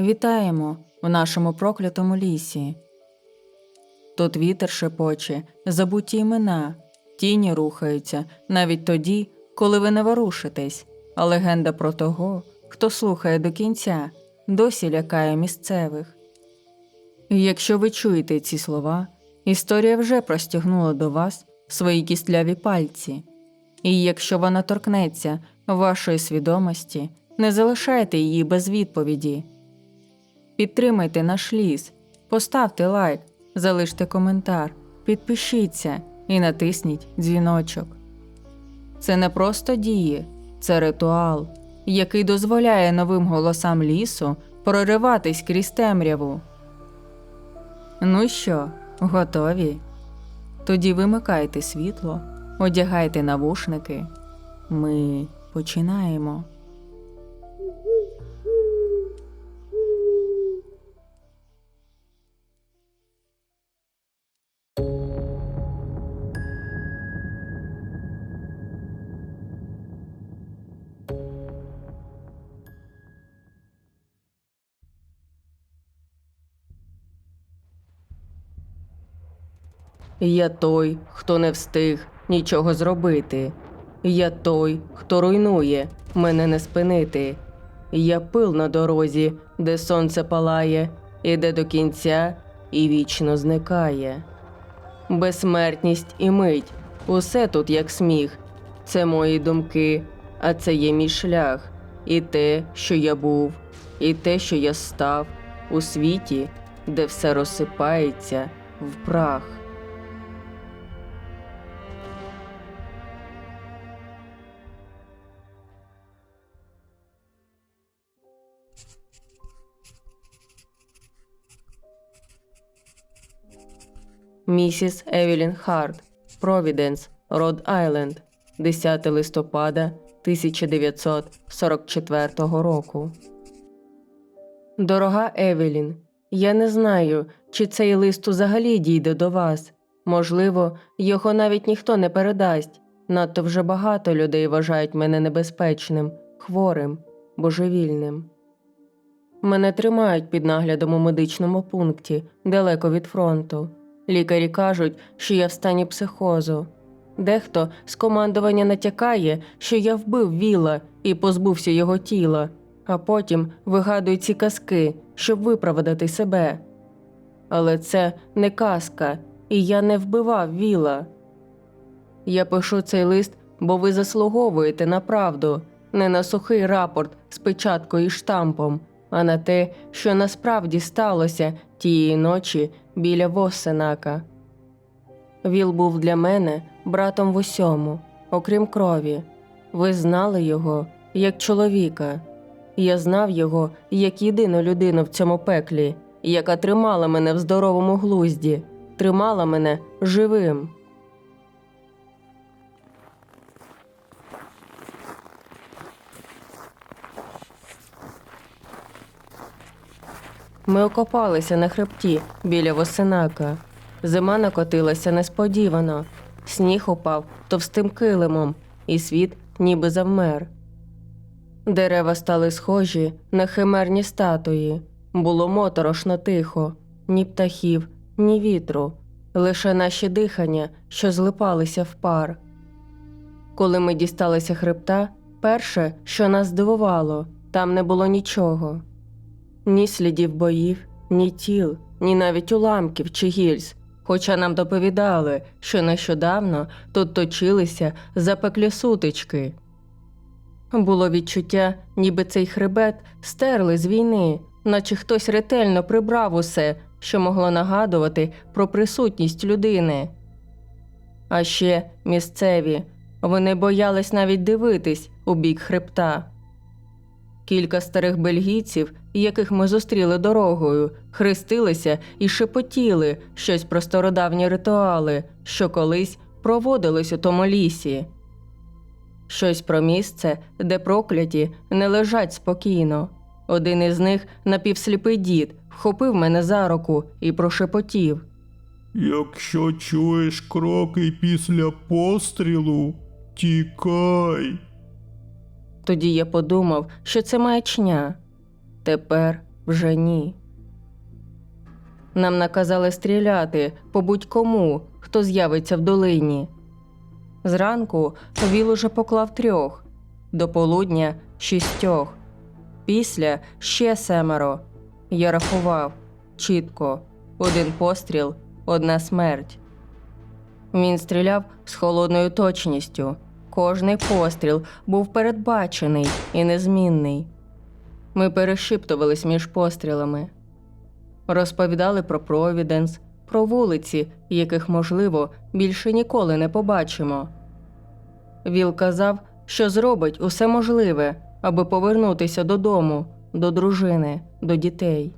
Вітаємо в нашому проклятому лісі. Тут вітер шепоче, забуті імена, тіні рухаються навіть тоді, коли ви не ворушитесь, а легенда про того, хто слухає до кінця, досі лякає місцевих. І якщо ви чуєте ці слова, історія вже простягнула до вас свої кістляві пальці. І якщо вона торкнеться вашої свідомості, не залишайте її без відповіді. Підтримайте наш ліс, поставте лайк, залиште коментар, підпишіться і натисніть дзвіночок. Це не просто дії, це ритуал, який дозволяє новим голосам лісу прориватись крізь темряву. Ну що, готові? Тоді вимикайте світло, одягайте навушники. Ми починаємо. Я той, хто не встиг нічого зробити. Я той, хто руйнує, мене не спинити. Я пил на дорозі, де сонце палає, іде до кінця і вічно зникає. Безсмертність і мить, усе тут як сміх. Це мої думки, а це є мій шлях, і те, що я був, і те, що я став у світі, де все розсипається в прах. Місіс Евелін Харт, Провіденс, Род Айленд, 10 листопада 1944 року. Дорога Евелін, я не знаю, чи цей лист взагалі дійде до вас. Можливо, його навіть ніхто не передасть. Надто вже багато людей вважають мене небезпечним, хворим, божевільним. Мене тримають під наглядом у медичному пункті, далеко від фронту. Лікарі кажуть, що я в стані психозу. Дехто з командування натякає, що я вбив віла і позбувся його тіла, а потім вигадують ці казки, щоб виправдати себе. Але це не казка, і я не вбивав віла. Я пишу цей лист, бо ви заслуговуєте на правду, не на сухий рапорт з печаткою і штампом, а на те, що насправді сталося тієї ночі біля Воссенака. Віл був для мене братом в усьому, окрім крові. Ви знали його як чоловіка. Я знав його як єдину людину в цьому пеклі, яка тримала мене в здоровому глузді, тримала мене живим. Ми окопалися на хребті біля Восинака. Зима накотилася несподівано. Сніг упав товстим килимом, і світ ніби завмер. Дерева стали схожі на химерні статуї. Було моторошно тихо, ні птахів, ні вітру, лише наші дихання, що злипалися в пар. Коли ми дісталися хребта, перше, що нас здивувало, там не було нічого. Ні слідів боїв, ні тіл, ні навіть уламків чи гільз. Хоча нам доповідали, що нещодавно тут точилися запеклі сутички. Було відчуття, ніби цей хребет стерли з війни, наче хтось ретельно прибрав усе, що могло нагадувати про присутність людини. А ще місцеві вони боялись навіть дивитись у бік хребта. Кілька старих бельгійців, яких ми зустріли дорогою, хрестилися і шепотіли щось про стародавні ритуали, що колись проводились у тому лісі. Щось про місце, де прокляті не лежать спокійно. Один із них, напівсліпий дід, вхопив мене за руку і прошепотів. Якщо чуєш кроки після пострілу, тікай. Тоді я подумав, що це маячня. Тепер вже ні. Нам наказали стріляти по будь-кому, хто з'явиться в долині. Зранку Віл уже поклав трьох, до полудня шістьох, після ще семеро. Я рахував чітко один постріл, одна смерть. Він стріляв з холодною точністю. Кожний постріл був передбачений і незмінний. Ми перешіптувались між пострілами, розповідали про Провіденс, про вулиці, яких, можливо, більше ніколи не побачимо. Віл казав, що зробить усе можливе, аби повернутися додому, до дружини, до дітей.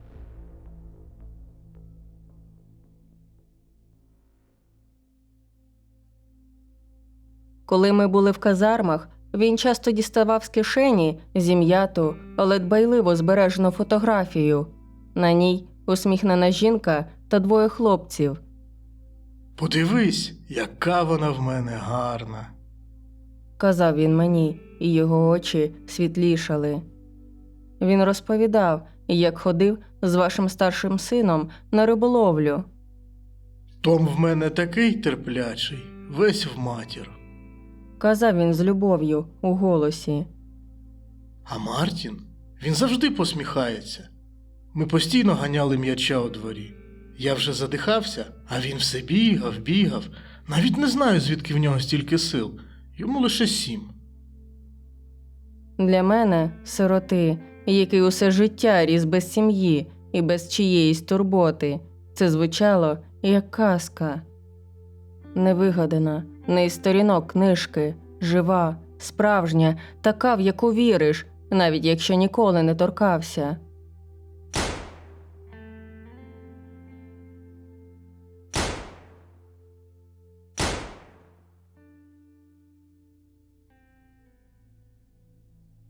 Коли ми були в казармах, він часто діставав з кишені зім'яту, але дбайливо збережену фотографію. На ній усміхнена жінка та двоє хлопців. Подивись, яка вона в мене гарна. казав він мені, і його очі світлішали. Він розповідав, як ходив з вашим старшим сином на риболовлю. Том в мене такий терплячий, весь в матір. Казав він з любов'ю у голосі. А Мартін, він завжди посміхається. Ми постійно ганяли м'яча у дворі. Я вже задихався, а він все бігав, бігав. Навіть не знаю, звідки в нього стільки сил. Йому лише сім. Для мене сироти, який усе життя ріс без сім'ї і без чиєїсь турботи. Це звучало як казка. Невигадана, не із сторінок книжки, жива, справжня, така, в яку віриш, навіть якщо ніколи не торкався.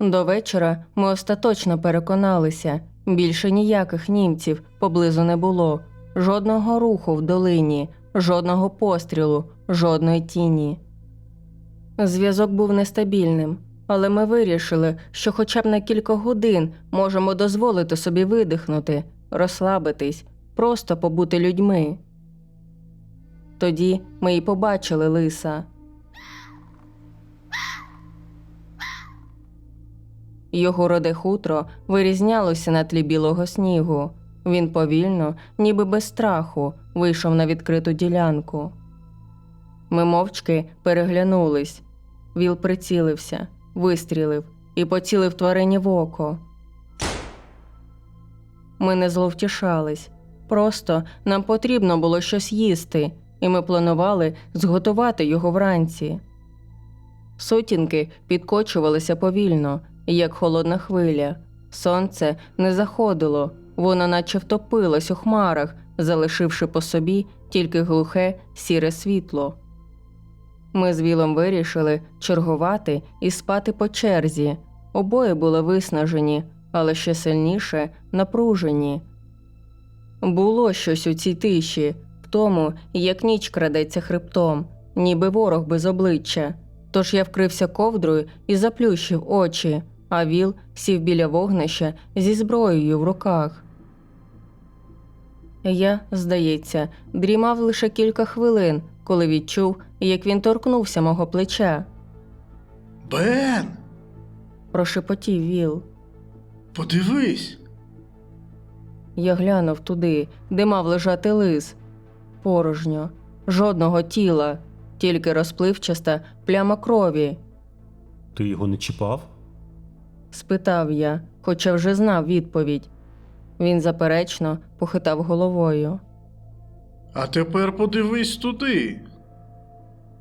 До вечора ми остаточно переконалися. Більше ніяких німців поблизу не було, жодного руху в долині, жодного пострілу, жодної тіні. Зв'язок був нестабільним, але ми вирішили, що хоча б на кілька годин можемо дозволити собі видихнути, розслабитись, просто побути людьми. Тоді ми і побачили лиса. Його роде хутро вирізнялося на тлі білого снігу. Він повільно, ніби без страху, вийшов на відкриту ділянку. Ми мовчки переглянулись. Віл прицілився, вистрілив і поцілив тварині в око. Ми не зловтішались. Просто нам потрібно було щось їсти, і ми планували зготувати його вранці. Сутінки підкочувалися повільно, як холодна хвиля. Сонце не заходило, воно наче втопилось у хмарах, залишивши по собі тільки глухе сіре світло. Ми з Вілом вирішили чергувати і спати по черзі. Обоє були виснажені, але ще сильніше напружені. Було щось у цій тиші, в тому, як ніч крадеться хребтом, ніби ворог без обличчя. Тож я вкрився ковдрою і заплющив очі, а Віл сів біля вогнища зі зброєю в руках. Я, здається, дрімав лише кілька хвилин, коли відчув, як він торкнувся мого плеча. Бен, Прошепотів Віл. подивись. Я глянув туди, де мав лежати лис. Порожньо, жодного тіла, тільки розпливчаста пляма крові. Ти його не чіпав? Спитав я, хоча вже знав відповідь. Він заперечно похитав головою. А тепер подивись туди.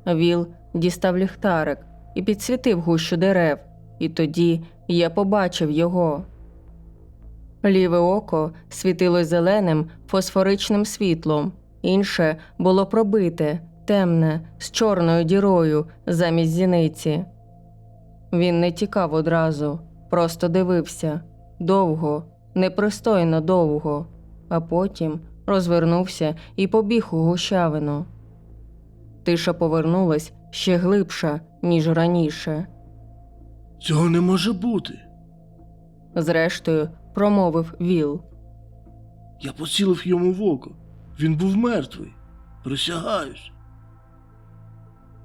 Віл дістав ліхтарик і підсвітив гущу дерев, і тоді я побачив його. Ліве око світилось зеленим фосфоричним світлом, інше було пробите, темне, з чорною дірою замість зіниці. Він не тікав одразу, просто дивився довго, непристойно довго, а потім розвернувся і побіг у гущавину. Тиша повернулась ще глибша, ніж раніше. Цього не може бути. Зрештою, промовив Віл. Я поцілив йому в око. Він був мертвий. Присягаюсь.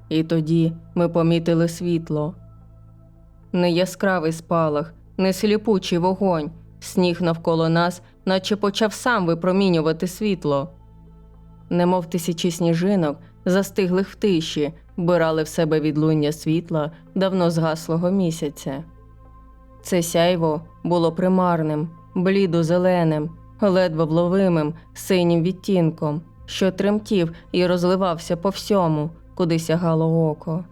І тоді ми помітили світло. Не яскравий спалах, не сліпучий вогонь. Сніг навколо нас, наче почав сам випромінювати світло. Немов тисячі сніжинок, застиглих в тиші, вбирали в себе відлуння світла давно згаслого місяця. Це сяйво було примарним, блідо-зеленим, ледве вловимим синім відтінком, що тремтів і розливався по всьому, куди сягало око.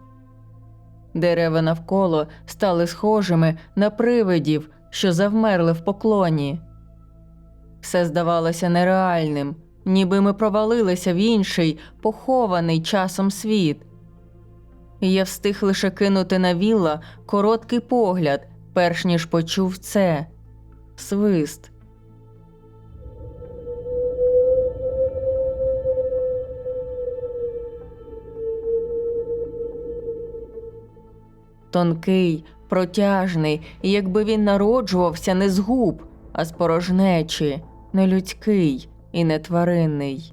Дерева навколо стали схожими на привидів, що завмерли в поклоні. Все здавалося нереальним, ніби ми провалилися в інший, похований часом світ. Я встиг лише кинути на вілла короткий погляд, перш ніж почув це свист. Тонкий, протяжний, якби він народжувався не з губ, а з порожнечі, не людський і не тваринний.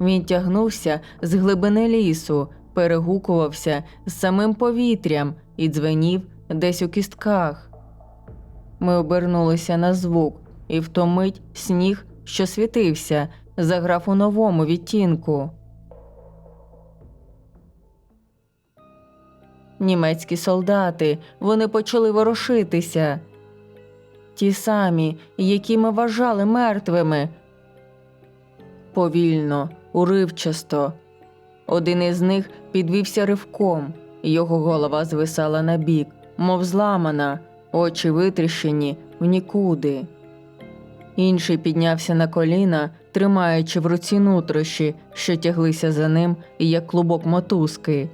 Він тягнувся з глибини лісу, перегукувався з самим повітрям і дзвенів десь у кістках. Ми обернулися на звук, і в ту мить сніг, що світився, заграв у новому відтінку. Німецькі солдати, вони почали ворушитися. Ті самі, які ми вважали мертвими. Повільно, уривчасто. Один із них підвівся ривком, його голова звисала на бік, мов зламана, очі витріщені в нікуди. Інший піднявся на коліна, тримаючи в руці нутрощі, що тяглися за ним, як клубок мотузки.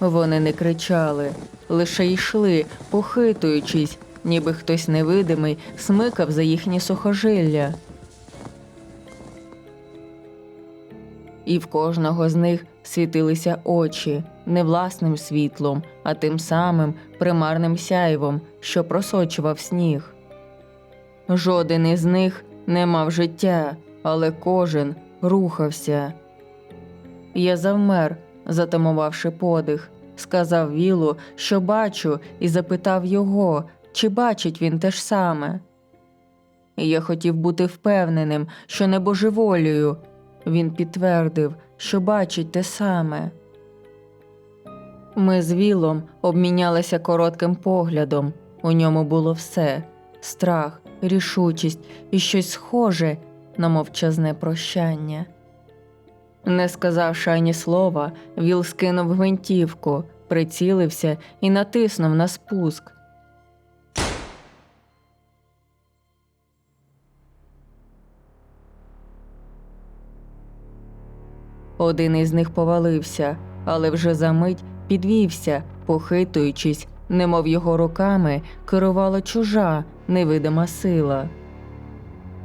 Вони не кричали, лише йшли, похитуючись, ніби хтось невидимий смикав за їхні сухожилля. І в кожного з них світилися очі не власним світлом, а тим самим примарним сяйвом, що просочував сніг. Жоден із них не мав життя, але кожен рухався. Я завмер, затамувавши подих, сказав Вілу, що бачу, і запитав його, чи бачить він те ж саме. Я хотів бути впевненим, що не божеволію. Він підтвердив, що бачить те саме. Ми з Вілом обмінялися коротким поглядом. У ньому було все страх, рішучість і щось схоже на мовчазне прощання. Не сказавши ані слова, Віл скинув гвинтівку, прицілився і натиснув на спуск. Один із них повалився, але вже за мить підвівся, похитуючись, немов його руками керувала чужа невидима сила.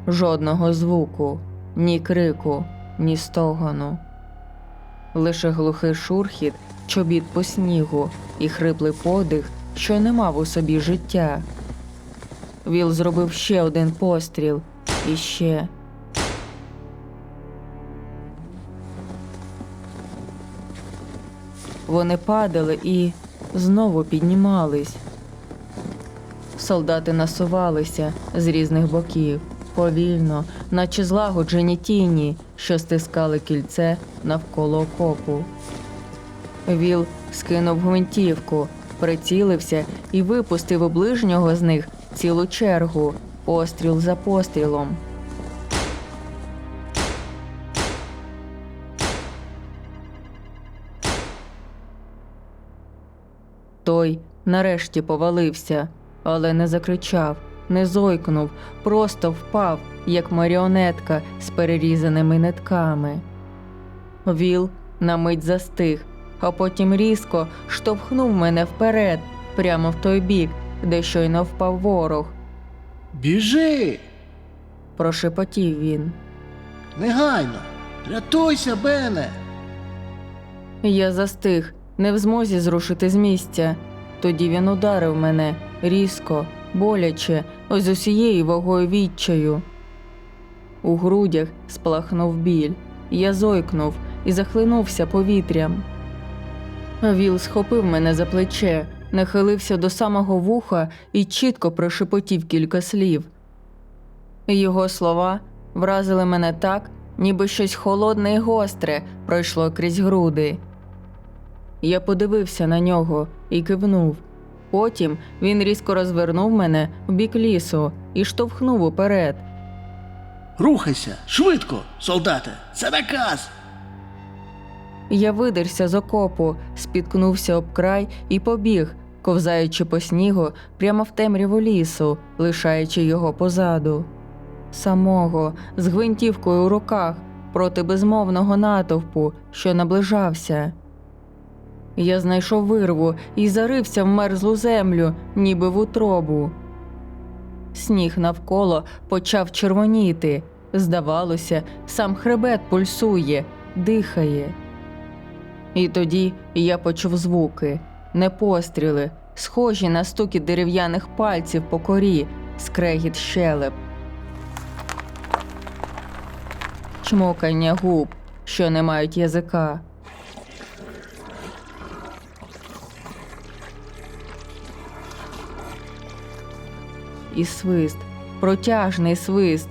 Жодного звуку, ні крику, ні стогону. Лише глухий шурхіт, чобіт по снігу і хриплий подих, що не мав у собі життя. Віл зробив ще один постріл і ще. Вони падали і знову піднімались. Солдати насувалися з різних боків, повільно, наче злагоджені тіні, що стискали кільце навколо окопу. Віл скинув гвинтівку, прицілився і випустив у ближнього з них цілу чергу, постріл за пострілом. Той нарешті повалився, але не закричав, не зойкнув, просто впав, як маріонетка з перерізаними нитками. Віл на мить застиг, а потім різко штовхнув мене вперед, прямо в той бік, де щойно впав ворог. Біжи. прошепотів він. Негайно! Рятуйся, Бене! Я застиг, не в змозі зрушити з місця. Тоді він ударив мене різко, боляче, з усією вагою відчаю. У грудях сплахнув біль. Я зойкнув і захлинувся повітрям. Віл схопив мене за плече, нахилився до самого вуха і чітко прошепотів кілька слів. Його слова вразили мене так, ніби щось холодне і гостре пройшло крізь груди. Я подивився на нього і кивнув. Потім він різко розвернув мене в бік лісу і штовхнув уперед. Рухайся! Швидко, солдате! Це наказ! Я видерся з окопу, спіткнувся об край і побіг, ковзаючи по снігу прямо в темряву лісу, лишаючи його позаду. Самого, з гвинтівкою у руках, проти безмовного натовпу, що наближався. Я знайшов вирву і зарився в мерзлу землю, ніби в утробу. Сніг навколо почав червоніти. Здавалося, сам хребет пульсує, дихає. І тоді я почув звуки, не постріли, схожі на стукіт дерев'яних пальців по корі, скрегіт щелеп. Чмокання губ, що не мають язика. І свист, протяжний свист.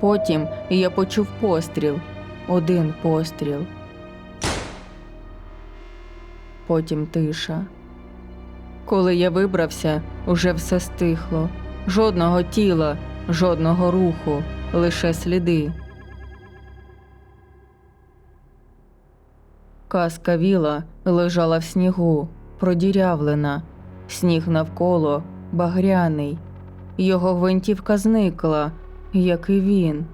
Потім я почув постріл, один постріл. Потім тиша. Коли я вибрався, уже все стихло. Жодного тіла, жодного руху, лише сліди. Каска віла лежала в снігу, продірявлена, сніг навколо багряний. Його гвинтівка зникла, як і він.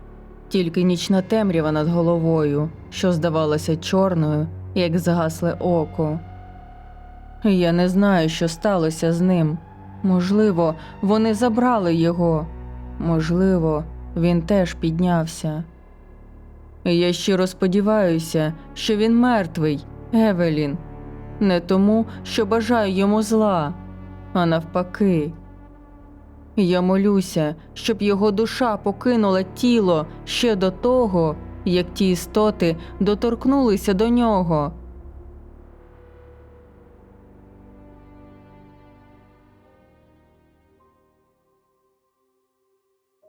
Тільки нічна темрява над головою, що здавалася чорною, як згасле око. Я не знаю, що сталося з ним. Можливо, вони забрали його. Можливо, він теж піднявся. Я щиро сподіваюся, що він мертвий, Евелін. Не тому, що бажаю йому зла, а навпаки. Я молюся, щоб його душа покинула тіло ще до того, як ті істоти доторкнулися до нього.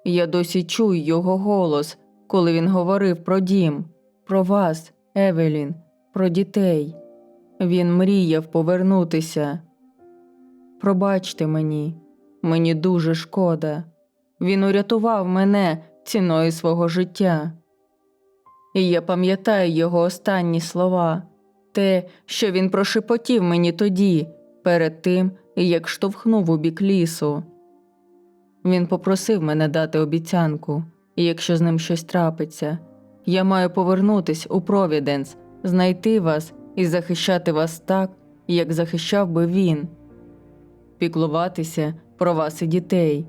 Я досі чую його голос, коли він говорив про дім, про вас, Евелін, про дітей. Він мріяв повернутися. Пробачте мені, мені дуже шкода. Він урятував мене ціною свого життя. І я пам'ятаю його останні слова, те, що він прошепотів мені тоді, перед тим, як штовхнув у бік лісу. Він попросив мене дати обіцянку, і якщо з ним щось трапиться, я маю повернутись у Провіденс, знайти вас і захищати вас так, як захищав би він, піклуватися про вас і дітей.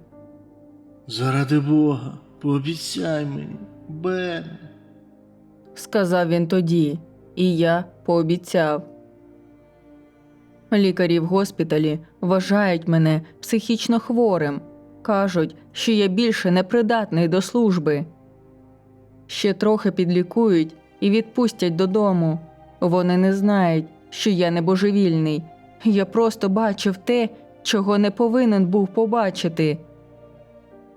Заради Бога, пообіцяй мені, Бене. сказав він тоді, і я пообіцяв. Лікарі в госпіталі вважають мене психічно хворим, кажуть, що я більше непридатний до служби. Ще трохи підлікують і відпустять додому. Вони не знають, що я не божевільний. Я просто бачив те, чого не повинен був побачити.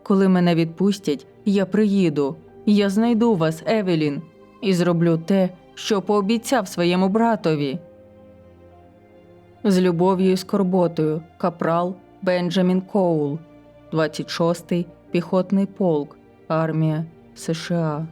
Коли мене відпустять, я приїду. Я знайду вас, Евелін, і зроблю те, що пообіцяв своєму братові. З любов'ю і скорботою капрал Бенджамін Коул, 26-й піхотний полк, армія США.